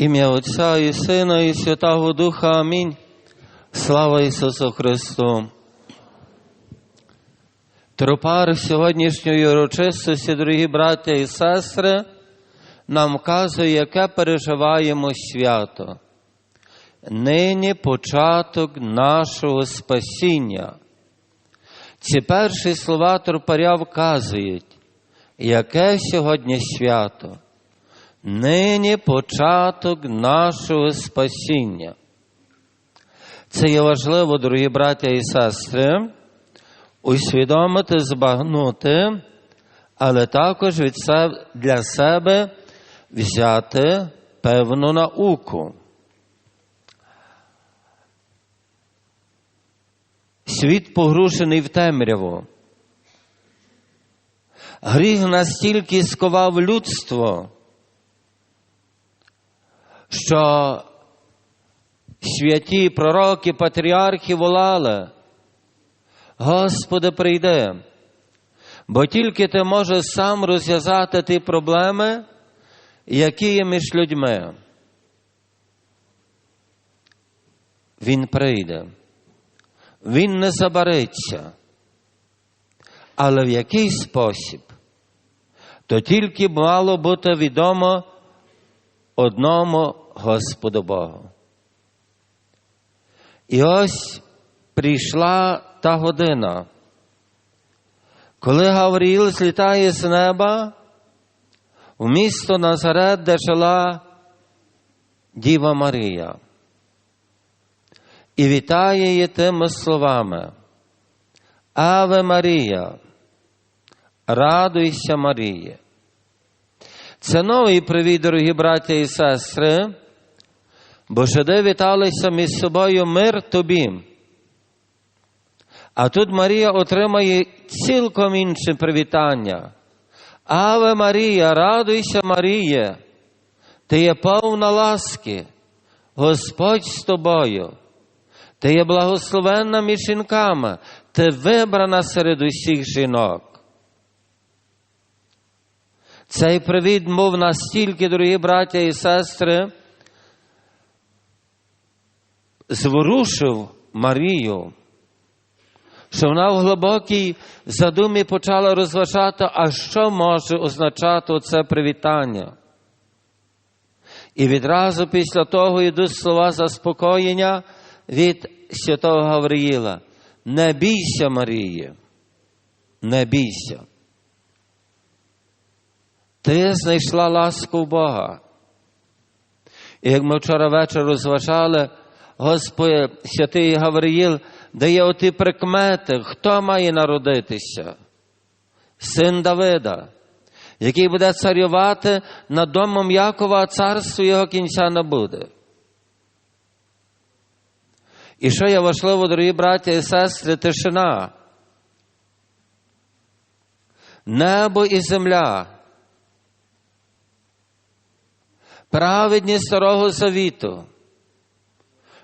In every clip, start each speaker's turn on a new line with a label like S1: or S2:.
S1: Ім'я Отця і Сина, і Святого Духа. Амінь. Слава Ісусу Христу. Тропар сьогоднішньої урочистості, дорогі браття і сестри, нам вказує, яке переживаємо свято. Нині початок нашого спасіння. Ці перші слова тропаря вказують, яке сьогодні свято. Нині початок нашого спасіння. Це є важливо, дорогі браття і сестри, усвідомити, збагнути, але також від себе, для себе взяти певну науку. Світ погрушений в темряву. Гріх настільки сковав людство, що святі пророки, патріархи волали, Господи, прийди, бо тільки ти можеш сам розв'язати ті проблеми, які є між людьми. Він прийде, він не забариться, але в який спосіб, то тільки мало бути відомо одному Господу Богу. І ось прийшла та година, коли Гавріїл злітає з неба в місто Назарет, де жила Діва Марія, і вітає її тими словами. Аве Марія, радуйся Марія. Це новий привіт, дорогі браття і сестри, бо жиди віталися між собою мир тобі. А тут Марія отримає цілком інше привітання. Аве Марія, радуйся, Маріє, ти є повна ласки, Господь з тобою, ти є благословенна між жінками, ти вибрана серед усіх жінок. Цей привід мов настільки, дорогі браття і сестри, зворушив Марію, що вона в глибокій задумі почала розважати, а що може означати це привітання. І відразу після того йдуть слова заспокоєння від святого Гавриїла. Не бійся, Марії, не бійся. Ти знайшла ласку Бога. І як ми вчора вечір розважали, Господь святий Гавриїл дає оті прикмети, хто має народитися? Син Давида, який буде царювати над домом Якова, а царство його кінця не буде. І що є важливо, дорогі браття і сестри, тишина. Небо і земля. Праведні старого завіту.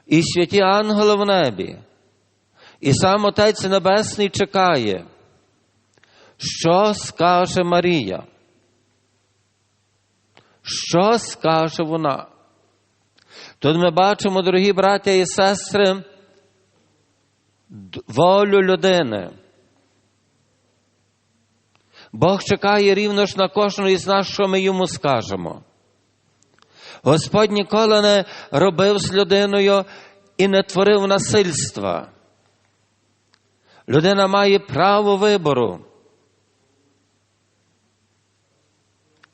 S1: І святі ангели в небі. І сам Отець Небесний чекає, що скаже Марія? Що скаже вона? Тут ми бачимо, дорогі браття і сестри, волю людини. Бог чекає рівно ж на кожного із нас, що ми йому скажемо. Господь ніколи не робив з людиною і не творив насильства. Людина має право вибору.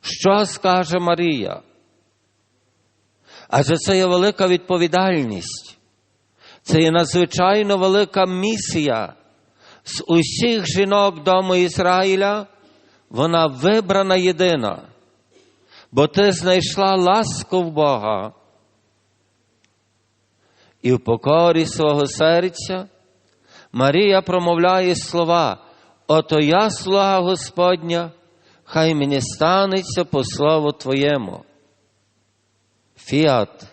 S1: Що скаже Марія? Адже це є велика відповідальність, це є надзвичайно велика місія з усіх жінок дому Ізраїля, вона вибрана єдина, бо ти знайшла ласку в Бога. І в покорі свого серця Марія промовляє слова, ото я слуга Господня, хай мені станеться по слову Твоєму. Фіат,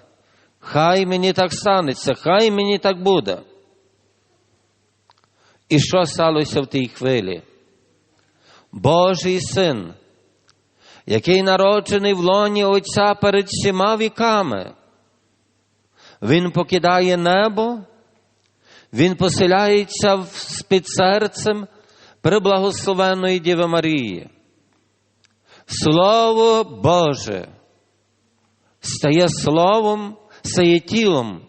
S1: хай мені так станеться, хай мені так буде. І що сталося в тій хвилі? Божий син, який народжений в лоні Отця перед всіма віками. Він покидає небо, він поселяється в- серцем преблагословенної Діви Марії. Слово Боже стає словом, стає тілом.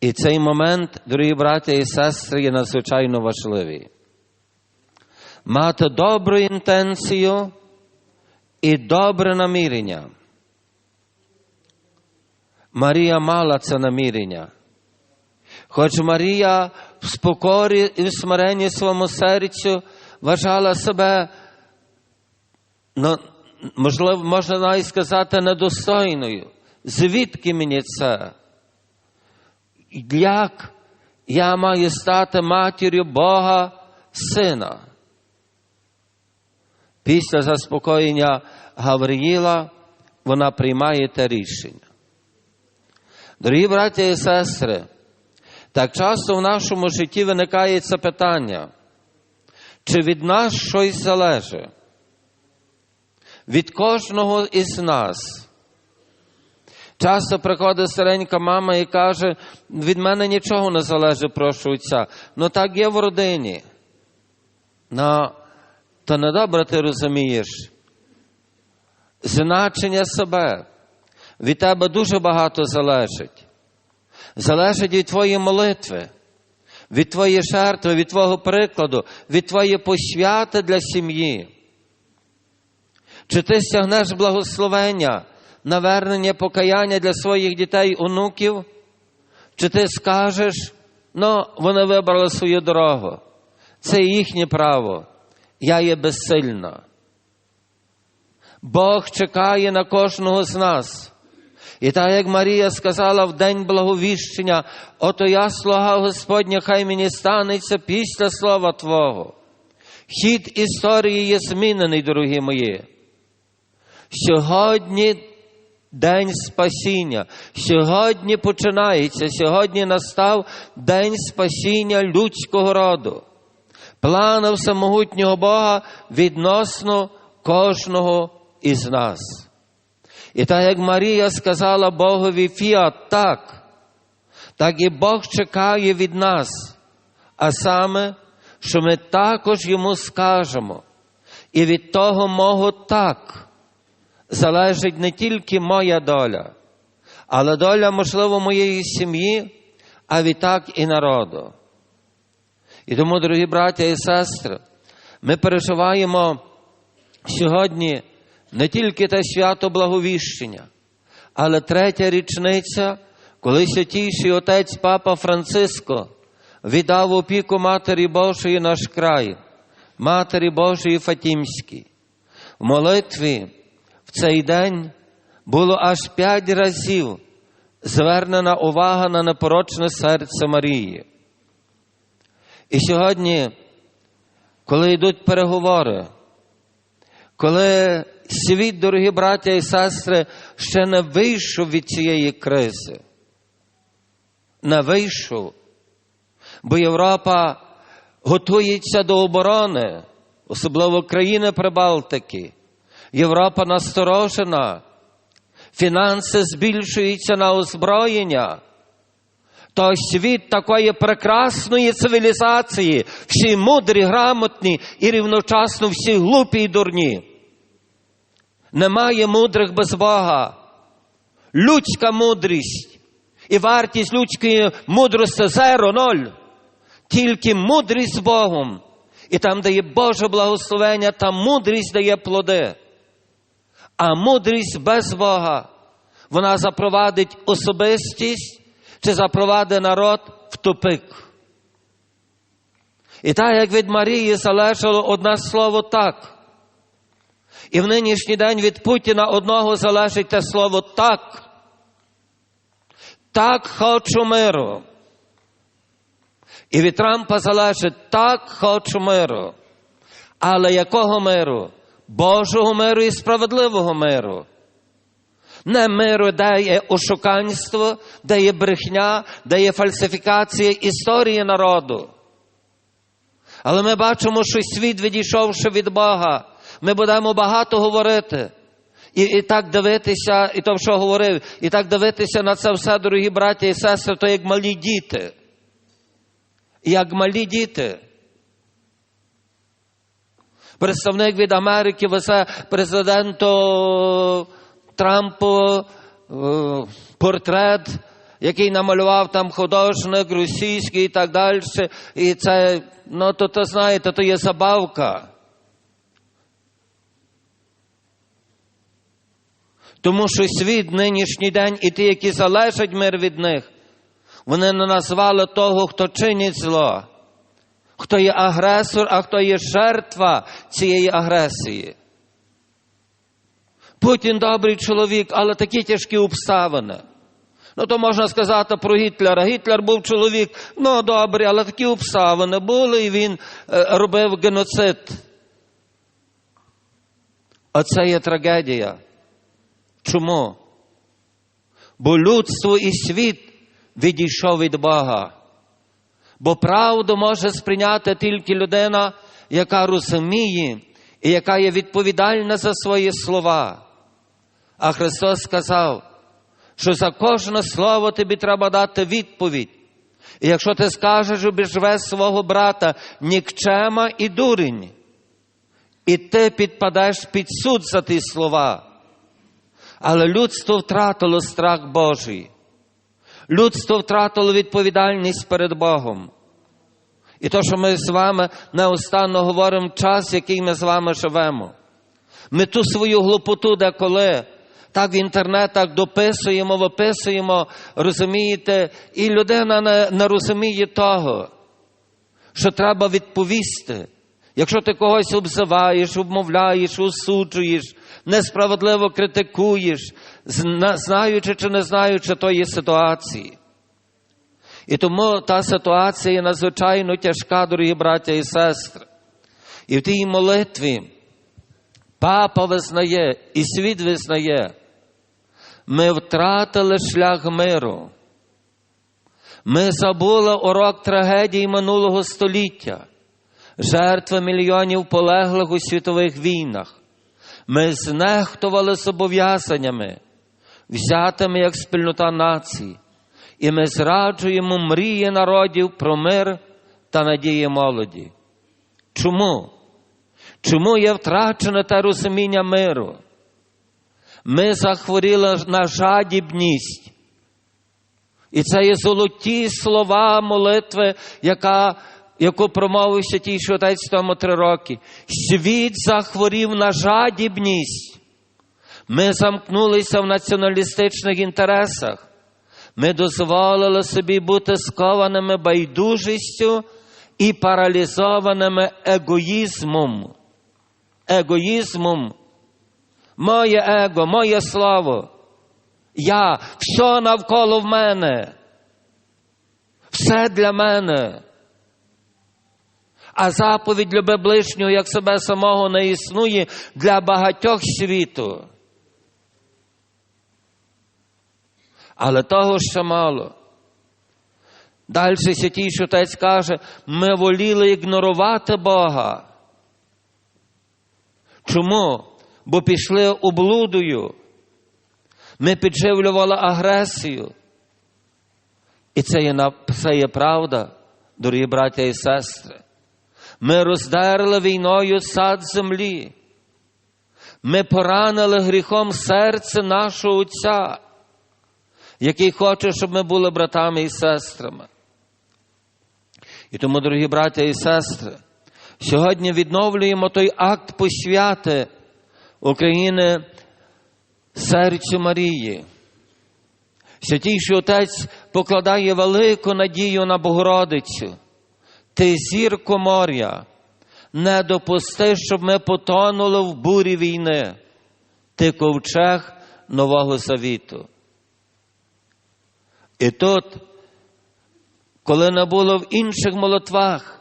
S1: І цей момент, дорогі браття і сестри, є надзвичайно важливий. Мати добру інтенцію і добре намірення. Марія мала це намірення. Хоч Марія в спокорі і в смиренні своєму серцю вважала себе, ну, можливо, можна навіть сказати, недостойною. Звідки мені це? Як я маю стати матір'ю Бога Сина? Після заспокоєння Гавриїла вона приймає те рішення. Дорогі браті і сестри, так часто в нашому житті виникає це питання, чи від нас щось залежить? Від кожного із нас. Часто приходить старенька мама і каже, від мене нічого не залежить, прошу отця. Ну так є в родині. Ну, то недобре ти розумієш. Значення себе. Від тебе дуже багато залежить. Залежить від твоєї молитви, від твоєї жертви, від твого прикладу, від твоєї посвяти для сім'ї. Чи ти стягнеш благословення, навернення, покаяння для своїх дітей, онуків? Чи ти скажеш, ну, вони вибрали свою дорогу. Це їхнє право. Я є безсильна. Бог чекає на кожного з нас. І так як Марія сказала в день благовіщення, ото я слуга Господня, хай мені станеться після слова Твого. Хід історії є змінений, дорогі мої. Сьогодні день спасіння. Сьогодні починається, сьогодні настав день спасіння людського роду. Плани всемогутнього Бога відносно кожного із нас. І так як Марія сказала Богові фіат так, так і Бог чекає від нас, а саме, що ми також йому скажемо. І від того мого так залежить не тільки моя доля, але доля, можливо, моєї сім'ї, а відтак і народу. І тому, дорогі браття і сестри, ми переживаємо сьогодні не тільки те свято благовіщення, але третя річниця, коли святійший отець Папа Франциско віддав опіку Матері Божої наш край, Матері Божої Фатімській. В молитві в цей день було аж п'ять разів звернена увага на непорочне серце Марії. І сьогодні, коли йдуть переговори, коли світ, дорогі браття і сестри, ще не вийшов від цієї кризи, не вийшов, бо Європа готується до оборони, особливо країни Прибалтики. Європа насторожена, фінанси збільшуються на озброєння. То світ такої прекрасної цивілізації, всі мудрі, грамотні і рівночасно всі глупі і дурні. Немає мудрих без Бога. Людська мудрість і вартість людської мудрості зеро, ноль. Тільки мудрість з Богом. І там, де є Боже благословення, там мудрість дає плоди. А мудрість без Бога, вона запровадить особистість чи запровадить народ в тупик. І так, як від Марії залежало одне слово так. І в нинішній день від Путіна одного залежить те слово так. Так хочу миру. І від Трампа залежить так хочу миру. Але якого миру? Божого миру і справедливого миру. Не миру, де є ошуканство, де є брехня, де є фальсифікація історії народу. Але ми бачимо, що світ, відійшовши від Бога, ми будемо багато говорити. І, і так дивитися, і то, що говорив, і так дивитися на це все, дорогі браті і сестри, то як малі діти. Як малі діти. Представник від Америки везе президенту Трампу е, портрет, який намалював там художник російський і так далі. І це, ну то, то знаєте, то є забавка. Тому що світ нинішній день і ті, які залежать мир від них, вони не назвали того, хто чинить зло, хто є агресор, а хто є жертва цієї агресії. Путін добрий чоловік, але такі тяжкі обставини. Ну, то можна сказати про Гітлера. Гітлер був чоловік, ну добрий, але такі обставини були, і він е, робив геноцид. Оце є трагедія. Чому? Бо людство і світ відійшов від Бога. Бо правду може сприйняти тільки людина, яка розуміє і яка є відповідальна за свої слова. А Христос сказав, що за кожне слово тобі треба дати відповідь. І якщо ти скажеш, обіжве свого брата нікчема і дурень, і ти підпадеш під суд за ті слова. Але людство втратило страх Божий. Людство втратило відповідальність перед Богом. І то, що ми з вами неустанно говоримо час, який ми з вами живемо. Ми ту свою глупоту деколи так в інтернетах дописуємо, виписуємо, розумієте, і людина не, не розуміє того, що треба відповісти. Якщо ти когось обзиваєш, обмовляєш, осуджуєш, несправедливо критикуєш, знаючи чи не знаючи тої ситуації. І тому та ситуація надзвичайно тяжка, дорогі браття і сестри. І в тій молитві папа визнає, і світ визнає, ми втратили шлях миру. Ми забули урок трагедії минулого століття, жертви мільйонів полеглих у світових війнах. Ми знехтували зобов'язаннями, взятими як спільнота націй, і ми зраджуємо мрії народів про мир та надії молоді. Чому? Чому є втрачене те розуміння миру? Ми захворіли на жадібність. І це є золоті слова молитви, яка, яку промовив Святий Отець тому три роки. Світ захворів на жадібність. Ми замкнулися в націоналістичних інтересах. Ми дозволили собі бути скованими байдужістю і паралізованими егоїзмом. Егоїзмом. Моє его, моє слово. Я, все навколо в мене. Все для мене. А заповідь люби ближнього, як себе самого не існує для багатьох світу. Але того ще мало. Далі святий Отець каже, ми воліли ігнорувати Бога. Чому? Бо пішли облудою. Ми підживлювали агресію. І це є, це є правда, дорогі браття і сестри. Ми роздерли війною сад землі. Ми поранили гріхом серце нашого Отця, який хоче, щоб ми були братами і сестрами. І тому, дорогі браття і сестри, сьогодні відновлюємо той акт посвяти України серцю Марії. Святійший Отець покладає велику надію на Богородицю. Ти зірко моря, не допусти, щоб ми потонули в бурі війни. Ти ковчег Нового Завіту. І тут, коли не було в інших молитвах,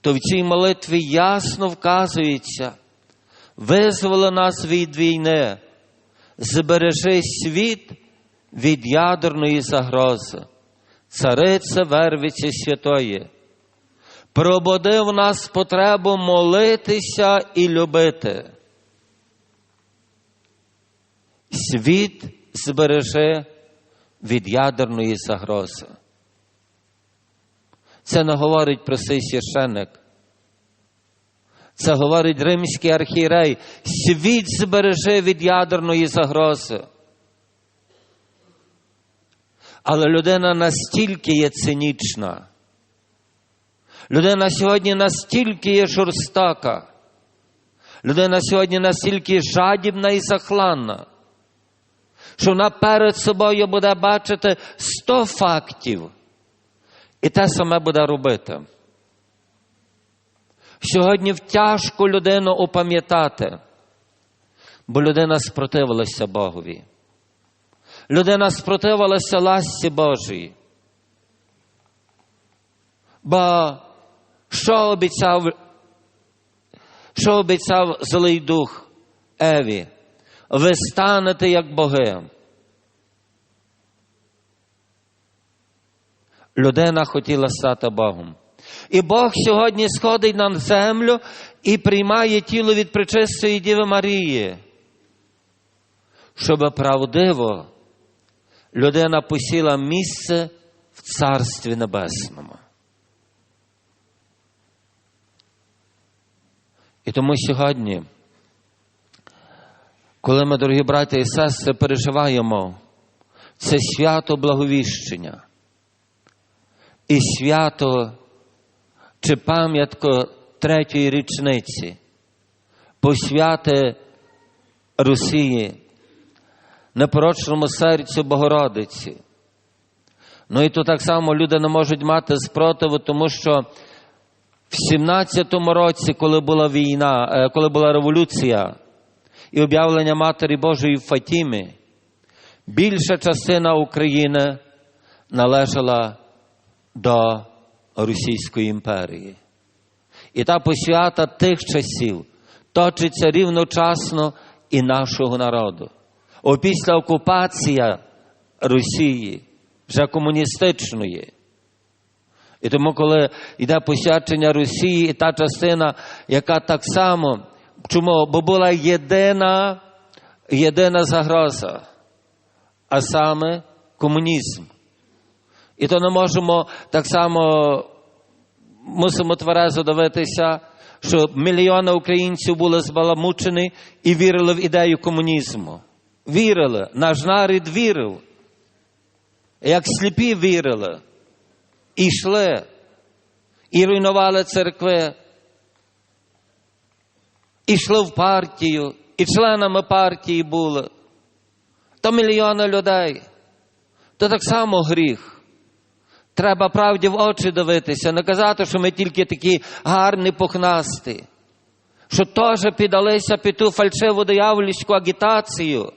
S1: то в цій молитві ясно вказується, визволи нас від війни, збережи світ від ядерної загрози, царице Вервиці Святої. пробуди в нас потребу молитися і любити. Світ збереже від ядерної загрози. Це не говорить простий священник. Це говорить римський архієрей. Світ збереже від ядерної загрози. Але людина настільки є цинічна. Людина сьогодні настільки є жорстока. Людина сьогодні настільки жадібна і захланна, що вона перед собою буде бачити сто фактів і те саме буде робити. Сьогодні тяжко людину опам'ятати, бо людина спротивилася Богові. Людина спротивилася ласці Божій. Бо що обіцяв, що обіцяв злий дух Еві? Ви станете як боги. Людина хотіла стати Богом. І Бог сьогодні сходить на землю і приймає тіло від пречистої Діви Марії, щоб правдиво людина посіла місце в Царстві Небесному. І тому сьогодні, коли ми, дорогі браті і сестри, переживаємо це свято благовіщення і свято чи пам'ятко третьої річниці, посвяти Росії, непорочному серцю Богородиці. Ну і то так само люди не можуть мати спротиву, тому що в 17-му році, коли була війна, е, коли була революція і об'явлення Матері Божої в Фатімі, більша частина України належала до Російської імперії. І та посвята тих часів точиться рівночасно і нашого народу. Опісля окупація Росії, вже комуністичної. І тому, коли йде посвячення Росії, і та частина, яка так само, чому? Бо була єдина, єдина загроза, а саме комунізм. І то не можемо так само мусимо тверезо дивитися, що мільйони українців були збаламучені і вірили в ідею комунізму. Вірили, наш народ вірив. Як сліпі вірили, і йшли, і руйнували церкви, і йшли в партію, і членами партії були. То мільйони людей. То так само гріх. Треба правді в очі дивитися, не казати, що ми тільки такі гарні пухнасті, що теж піддалися під ту фальшиву диявольську агітацію.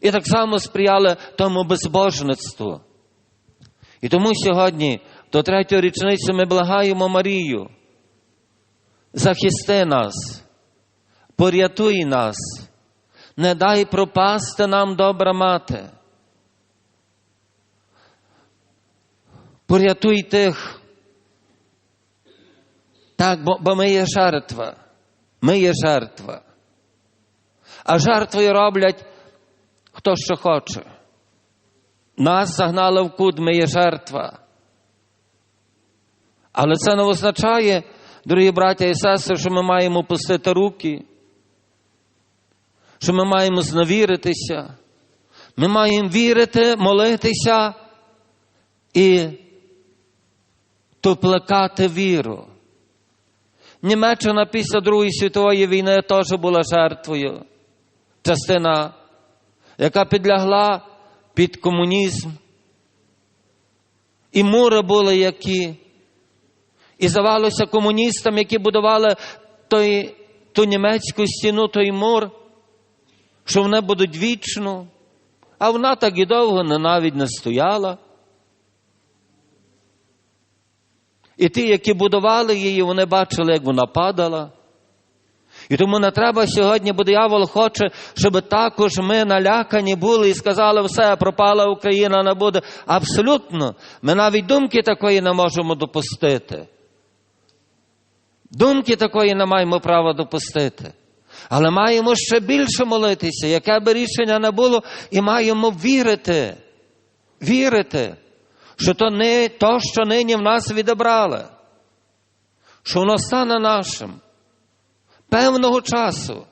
S1: І так само сприяли тому безбожництву. І тому сьогодні, до третьої річниці, ми благаємо Марію. Захисти нас, порятуй нас, не дай пропасти нам добра мати. Порятуй тих. Так, бо, бо ми є жертва. Ми є жертва. А жертвою роблять хто що хоче. Нас загнали в кут, ми є жертва. Але це не означає, дорогі браття і сестри, що ми маємо пустити руки, що ми маємо зневіритися. Ми маємо вірити, молитися і то віру. Німеччина після Другої світової війни теж була жертвою. Частина, яка підлягла під комунізм. І мури були які. І здавалося комуністам, які будували той, ту німецьку стіну, той мур, що вони будуть вічно, а вона так і довго навіть не стояла. І ті, які будували її, вони бачили, як вона падала. І тому не треба сьогодні, бо диявол хоче, щоб також ми налякані були і сказали, все, пропала Україна, не буде. Абсолютно. Ми навіть думки такої не можемо допустити. Думки такої не маємо права допустити. Але маємо ще більше молитися, яке би рішення не було, і маємо вірити, вірити, що то не то, що нині в нас відібрали, що воно стане нашим певного часу,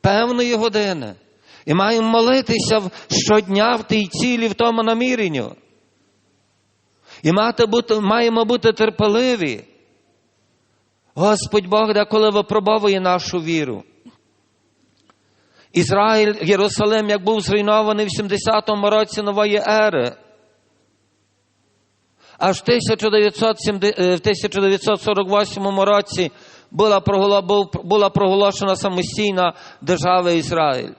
S1: певної години. І маємо молитися щодня в тій цілі, в тому наміренню. І мати бути, маємо бути терпеливі. Господь Бог деколи випробовує нашу віру. Ізраїль, Єрусалим, як був зруйнований в 70-му році нової ери, аж в 1948 році була, проголошена самостійна держава Ізраїль.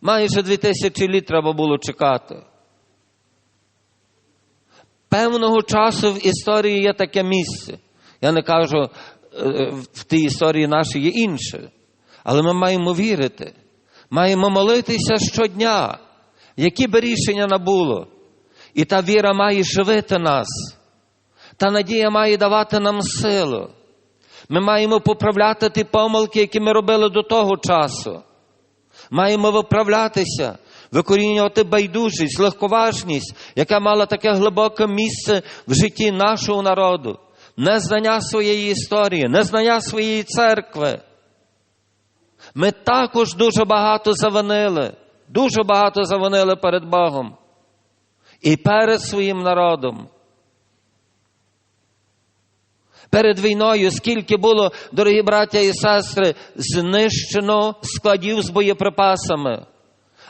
S1: Майже дві тисячі літ треба було чекати. Певного часу в історії є таке місце. Я не кажу, в тій історії нашій є інше. Але ми маємо вірити, маємо молитися щодня, які би рішення не було. І та віра має живити нас, та надія має давати нам силу. Ми маємо поправляти ті помилки, які ми робили до того часу. Маємо виправлятися, викорінювати байдужість, легковажність, яка мала таке глибоке місце в житті нашого народу, незнання своєї історії, незнання своєї церкви. Ми також дуже багато завинили, дуже багато завинили перед Богом і перед своїм народом. Перед війною, скільки було, дорогі браття і сестри, знищено складів з боєприпасами.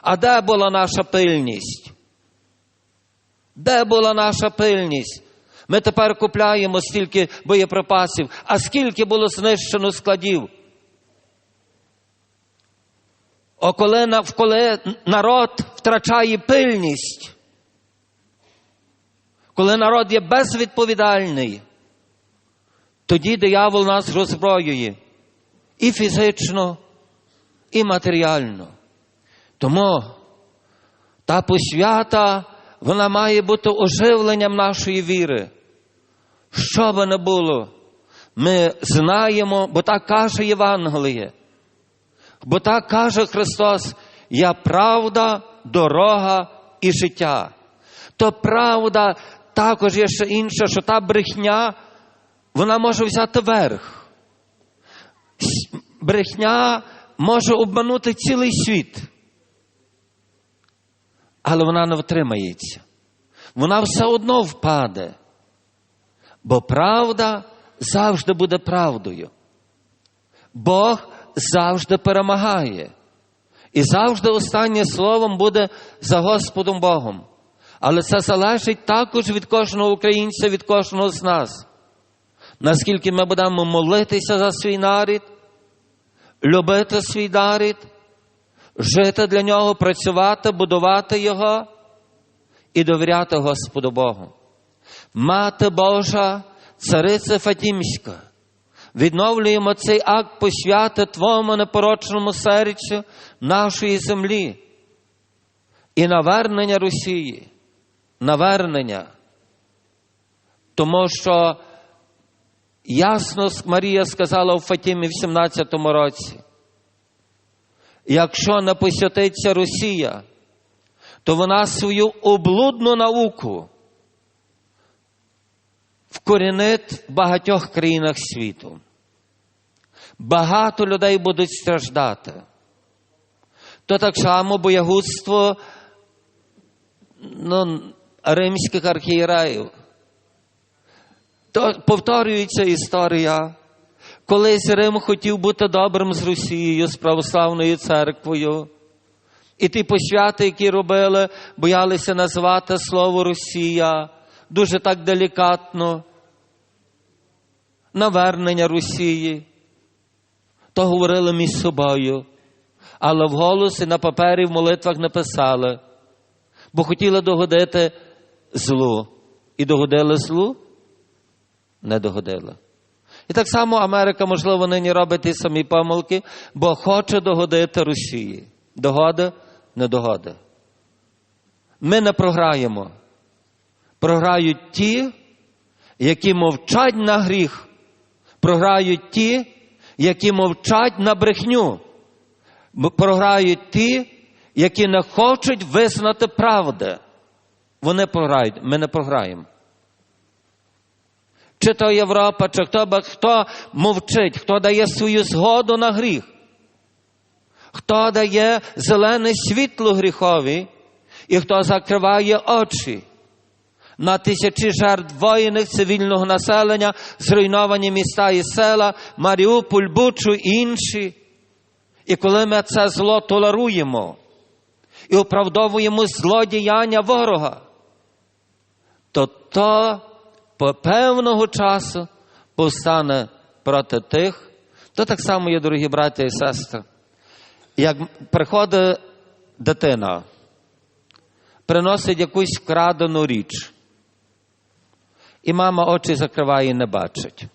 S1: А де була наша пильність? Де була наша пильність? Ми тепер купляємо стільки боєприпасів, а скільки було знищено складів? О, коли, коли народ втрачає пильність, коли народ є безвідповідальний, тоді диявол нас роззброює і фізично, і матеріально. Тому та посвята, вона має бути оживленням нашої віри. Що би не було, ми знаємо, бо так каже Євангеліє. Бо так каже Христос, я правда, дорога і життя. То правда також є ще інша, що та брехня, вона може взяти верх. Брехня може обманути цілий світ. Але вона не втримається. Вона все одно впаде. Бо правда завжди буде правдою. Бог завжди перемагає. І завжди останнє словом буде за Господом Богом. Але це залежить також від кожного українця, від кожного з нас. Наскільки ми будемо молитися за свій нарід, любити свій нарід, жити для нього, працювати, будувати його і довіряти Господу Богу. Мати Божа, цариця Фатімська. Відновлюємо цей акт посвяти Твоєму непорочному серцю нашої землі і навернення Росії, навернення. Тому що ясно Марія сказала у Фатімі в 17-му році, якщо не посвятиться Росія, то вона свою облудну науку вкорінить в багатьох країнах світу. Багато людей будуть страждати. То так само боягудство ну, римських архієраїв. То повторюється історія. Колись Рим хотів бути добрим з Росією, з православною церквою. І ті посвяти, які робили, боялися називати слово Росія дуже так делікатно. Навернення Росії. То говорили між собою, але вголос і на папері в молитвах не писали, бо хотіли догодити злу. І догодили злу? Не догодили. І так само Америка, можливо, нині робить ті самі помилки, бо хоче догодити Росії. Догода, не догода. Ми не програємо. Програють ті, які мовчать на гріх. Програють ті, які мовчать на брехню. Програють ті, які не хочуть визнати правди. Вони програють, ми не програємо. Чи то Європа, чи хто, хто мовчить, хто дає свою згоду на гріх, хто дає зелене світло гріхові, і хто закриває очі на тисячі жертв воїнів цивільного населення, зруйновані міста і села, Маріуполь, Бучу і інші. І коли ми це зло толеруємо і оправдовуємо злодіяння ворога, то по певного часу повстане проти тих, то так само є, дорогі браття і сестри. Як приходить дитина, приносить якусь вкрадену річ, і мама очі закриває і не бачить.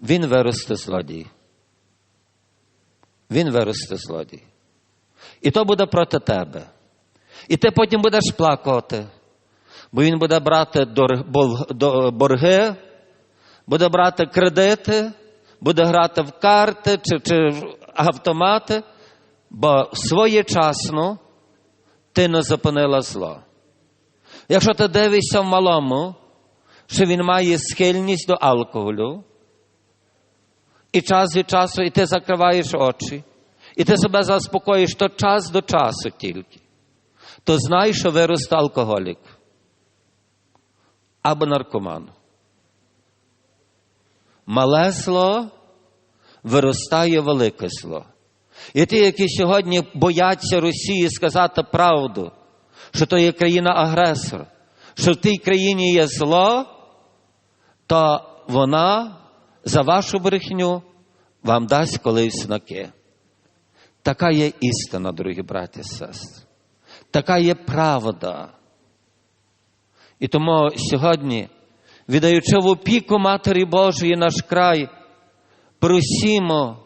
S1: Він виросте злодій. Він виросте злодій. І то буде проти тебе. І ти потім будеш плакати, бо він буде брати борги, буде брати кредити, буде грати в карти чи, чи автомати, бо своєчасно ти не зупинила зло. Якщо ти дивишся в малому, що він має схильність до алкоголю, і час від часу, і ти закриваєш очі, і ти себе заспокоїш то час до часу тільки, то знай, що виросте алкоголік або наркоман. Мале зло виростає велике зло. І ті, які сьогодні бояться Росії сказати правду, що то є країна-агресор, що в тій країні є зло, то вона за вашу брехню вам дасть колись знаки. Така є істина, дорогі браті і сестри. Така є правда. І тому сьогодні, віддаючи в опіку Матері Божої наш край, просімо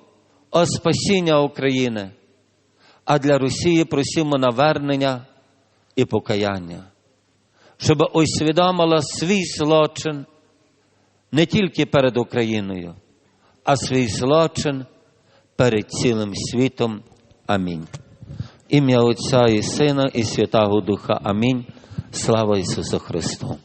S1: о спасіння України, а для Росії просімо навернення і покаяння, щоб усвідомила свій злочин не тільки перед Україною, а свій злочин перед цілим світом. Амінь. Ім'я Отця і Сина, і Святого Духа. Амінь. Слава Ісусу Христу!